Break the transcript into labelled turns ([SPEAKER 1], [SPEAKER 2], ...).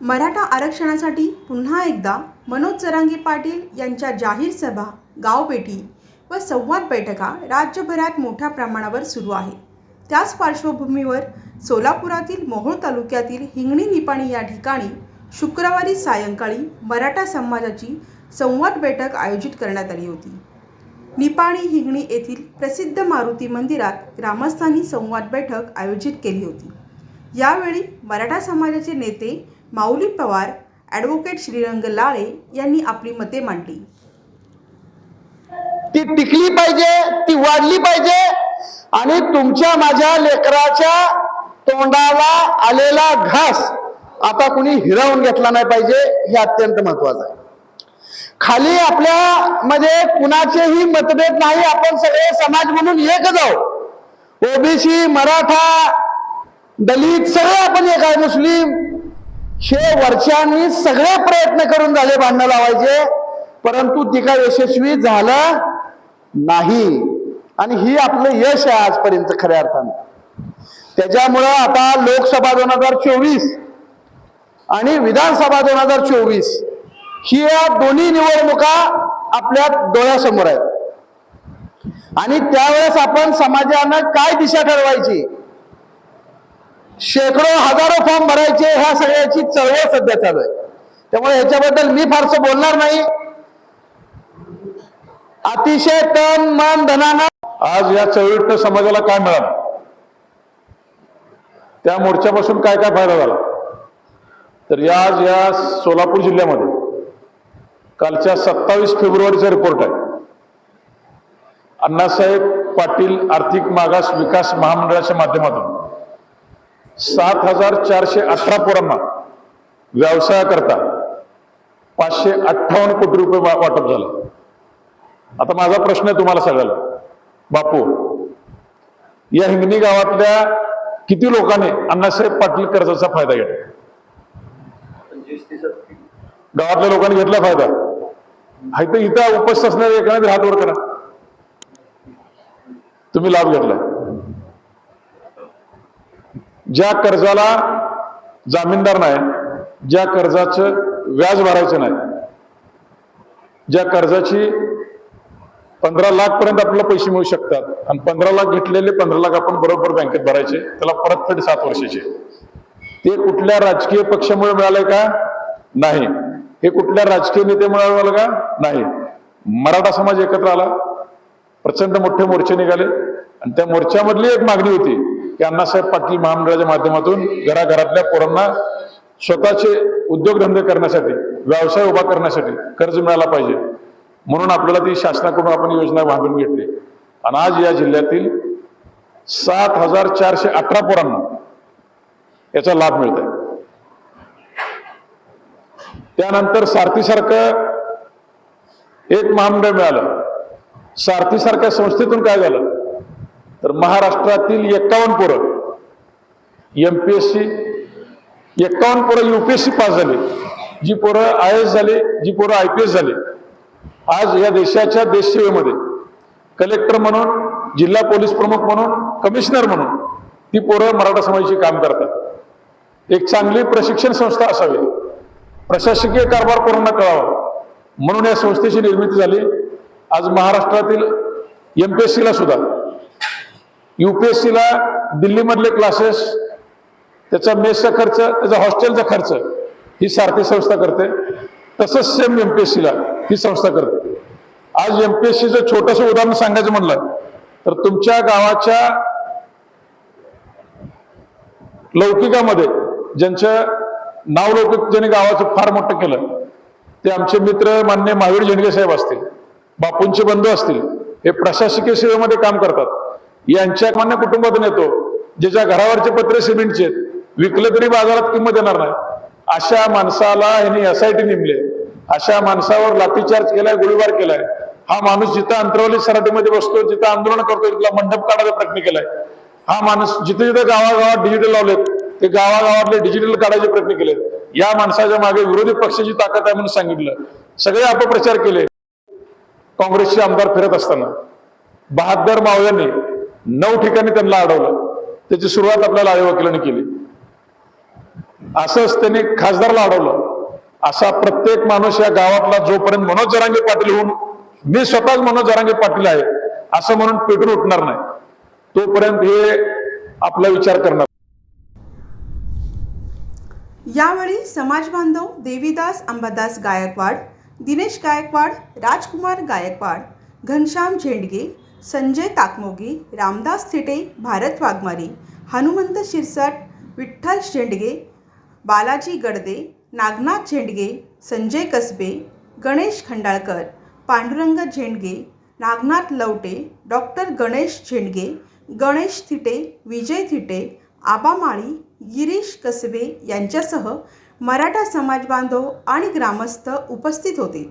[SPEAKER 1] मराठा आरक्षणासाठी पुन्हा एकदा मनोज चरांगे पाटील यांच्या जाहीर सभा गावपेटी व संवाद बैठका राज्यभरात मोठ्या प्रमाणावर सुरू आहे. त्याच पार्श्वभूमीवर सोलापुरातील मोहोळ तालुक्यातील हिंगणी निपाणी या ठिकाणी शुक्रवारी सायंकाळी मराठा समाजाची संवाद बैठक आयोजित करण्यात आली होती. निपाणी हिंगणी येथील प्रसिद्ध मारुती मंदिरात ग्रामस्थांनी संवाद बैठक आयोजित केली होती. यावेळी मराठा समाजाचे नेते माऊली पवार ॲडव्होकेट श्रीरंग लाळे यांनी आपली मते मांडली.
[SPEAKER 2] ती टिकली पाहिजे ती वाढली पाहिजे आणि तुमच्या माझ्या लेकराच्या तोंडाला आलेला घास आता कुणी हिरावून घेतला नाही पाहिजे हे अत्यंत महत्वाचं आहे. खाली आपल्या मध्ये कुणाचेही मतभेद नाही आपण सगळे समाज म्हणून एकच आहोत. ओबीसी मराठा दलित सगळे आपण एक आहे मुस्लिम हे वर्षांनी सगळे प्रयत्न करून झाले भांडणं लावायचे परंतु ती काय यशस्वी झालं नाही. आणि ही आपलं यश आहे आजपर्यंत खऱ्या अर्थानं. त्याच्यामुळं आता लोकसभा दोन हजार चोवीस आणि विधानसभा दोन हजार चोवीस ही या दोन्ही निवडणुका आपल्या डोळ्यासमोर आहेत. आणि त्यावेळेस आपण समाजानं काय दिशा ठरवायची? शेकडो हजारो फॉर्म भरायचे ह्या सगळ्याची चळवळ सध्या चालू आहे. त्यामुळे ह्याच्याबद्दल मी फारसं बोलणार नाही. अतिशय तन मन धनानं.
[SPEAKER 3] आज या चळवळीतनं समाजाला काय मिळालं? त्या मोर्चापासून काय काय फायदा झाला? तर या आज या सोलापूर जिल्ह्यामध्ये कालच्या सत्तावीस फेब्रुवारीचा रिपोर्ट आहे. अण्णासाहेब पाटील आर्थिक मागास विकास महामंडळाच्या माध्यमातून सात हजार चारशे अठरा पोरांना व्यवसायाकरता पाचशे अठ्ठावन्न कोटी रुपये वा- वाटप झालं. आता माझा प्रश्न आहे तुम्हाला सगळ्याला. बापू या हिंगणी गावातल्या किती लोकांनी अण्णासाहेब पाटील कर्जाचा फायदा घेतला? गावातल्या लोकांनी घेतला फायदा. हाय तर इथं उपस्थित असणाऱ्या एकाने हात वर करा. तुम्ही लाभ घेतलाय. ज्या कर्जाला जामीनदार नाही ज्या कर्जाचं व्याज भरायचं नाही ज्या कर्जाची पंधरा लाख पर्यंत आपल्याला पैसे मिळू शकतात आणि पंधरा लाख घेतलेले पंधरा लाख आपण बरोबर बँकेत भरायचे त्याला परतफेड सात वर्षाचे. ते कुठल्या राजकीय पक्षामुळे मिळालंय का? नाही. हे कुठल्या राजकीय नेत्यामुळे मिळालं का? नाही. मराठा समाज एकत्र आला. प्रचंड मोठे मोर्चे निघाले. आणि त्या मोर्चामधली एक मागणी होती. की अण्णासाहेब पाटील महामंडळाच्या माध्यमातून घराघरातल्या पोरांना स्वतःचे उद्योगधंदे करण्यासाठी व्यवसाय उभा करण्यासाठी कर्ज मिळाला पाहिजे. म्हणून आपल्याला ती शासनाकडून आपण योजना बांधून घेतली. आणि आज या जिल्ह्यातील सात हजार चारशे अठरा पोरांना याचा लाभ मिळत आहे. त्यानंतर सारथीसारखं एक महामंडळ मिळालं. सारथीसारख्या संस्थेतून काय झालं? तर महाराष्ट्रातील एक्कावन्न पोरं एम पी एस सी एक्कावन्न पोरं युपीएससी पास झाली. जी पोरं आय एस झाली जी पोरं आय पी एस झाली. आज या देशाच्या देशसेवेमध्ये कलेक्टर म्हणून जिल्हा पोलीस प्रमुख म्हणून कमिशनर म्हणून ती पोरं मराठा समाजाची काम करतात. एक चांगली प्रशिक्षण संस्था असावी. प्रशासकीय कारभार पोरांना कळावा? म्हणून या संस्थेची निर्मिती झाली. आज महाराष्ट्रातील एम पी एस सीला सुद्धा युपीएससीला दिल्लीमधले क्लासेस त्याचा मेसचा खर्च त्याचा हॉस्टेलचा खर्च ही सारथी संस्था करते. तसंच सेम एमपीएससीला ही संस्था करते. आज एमपीएससीचं छोटंसं उदाहरण सांगायचं म्हणलं तर तुमच्या गावाच्या लौकिकामध्ये ज्यांचं नाव लौकिक ज्यांनी गावाचं फार मोठं केलं ते आमचे मित्र मान्य महावीर झेंडगे साहेब असतील बापूंचे बंधू असतील हे प्रशासकीय सेवेमध्ये काम करतात. यांच्या मान्य कुटुंबातून येतो ज्याच्या घरावरचे पत्रे सिमेंटचे आहेत, विकलं तरी बाजारात किंमत येणार नाही. अशा माणसाला यांनी एसआयटी नेमले. अशा माणसावर लाठीचार्ज केलाय गोळीबार केलाय. हा माणूस जिथं अंतरवली सराटीमध्ये बसतो जिथं आंदोलन करतो तिथला मंडप काढायचा प्रयत्न केलाय. हा माणूस जिथे जिथे गावागावात डिजिटल लावलेत ते गावागावातले डिजिटल काढायचे प्रयत्न केले या माणसाच्या मागे विरोधी पक्षाची ताकद आहे म्हणून सांगितलं. सगळे अपप्रचार केले. काँग्रेसचे आमदार फिरत असताना. बहादर मावळ्यांनी नऊ ठिकाणी त्यांना अडवलं. त्याची सुरुवात आपल्याला आयोग वकिलांनी केली. असंच त्यांनी खासदारला अडवलं. असा प्रत्येक माणूस या गावातला जोपर्यंत मनोज जरांगे पाटील होऊन मी स्वतःच मनोज जरांगे पाटील आहे असं म्हणून पेटून उठणार नाही. तोपर्यंत हे आपला विचार करणार.
[SPEAKER 1] यावेळी समाज बांधव देवीदास अंबादास गायकवाड दिनेश गायकवाड राजकुमार गायकवाड घनश्याम झेंडगे संजय ताकमोगी रामदास थिटे भारत वाघमारे हनुमंत शिरसाट विठ्ठल शेंडगे बालाजी गडदे नागनाथ झेंडगे संजय कसबे गणेश खंडाळकर पांडुरंग झेंडगे नागनाथ लवटे डॉक्टर गणेश झेंडगे गणेश थिटे विजय थिटे आबा माळी गिरीश कसबे यांच्यासह मराठा समाज बांधव आणि ग्रामस्थ उपस्थित होते.